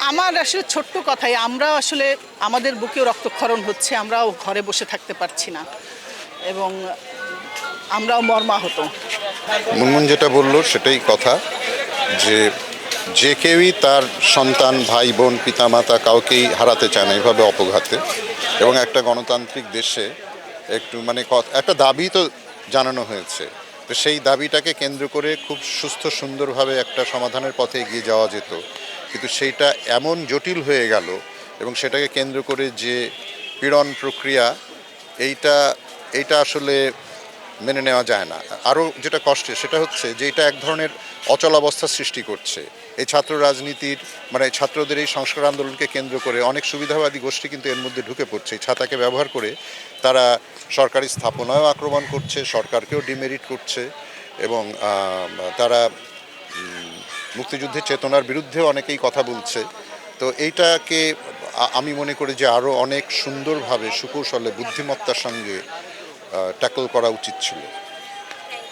আমার আসলে ছোট্ট কথাই, আমরা আসলে আমাদের বুকেও রক্তক্ষরণ হচ্ছে, আমরাও ঘরে বসে থাকতে পারছি না। এবং আমরাও মর্মাহত। মুনমুন যেটা বলল, সেটাই কথা যে যে কেউই তার সন্তান, ভাই, বোন, পিতামাতা কাউকেই হারাতে চায় না, এভাবে অপঘাতে। এবং একটা গণতান্ত্রিক দেশে একটু মানে একটা দাবি তো জানানো হয়েছে। তো সেই দাবিটাকে কেন্দ্র করে খুব সুস্থ সুন্দরভাবে একটা সমাধানের পথে এগিয়ে যাওয়া যেত। কিন্তু সেইটা এমন জটিল হয়ে গেল এবং সেটাকে কেন্দ্র করে যে পীড়ন প্রক্রিয়া, এইটা এইটা আসলে মেনে নেওয়া যায় না। আরও যেটা কষ্টের সেটা হচ্ছে যে এটা এক ধরনের অচলাবস্থা সৃষ্টি করছে। এই ছাত্র রাজনীতির মানে ছাত্রদের এই সংস্কার আন্দোলনকে কেন্দ্র করে অনেক সুবিধাবাদী গোষ্ঠী কিন্তু এর মধ্যে ঢুকে পড়ছে। এই ছাতাকে ব্যবহার করে তারা সরকারি স্থাপনায়ও আক্রমণ করছে, সরকারকেও ডিমেরিট করছে এবং তারা মুক্তিযুদ্ধের চেতনার বিরুদ্ধে অনেকেই কথা বলছে। তো এইটাকে আমি মনে করি যে আরও অনেক সুন্দরভাবে সুকৌশলে বুদ্ধিমত্তার সঙ্গে ট্যাকল করা উচিত ছিল।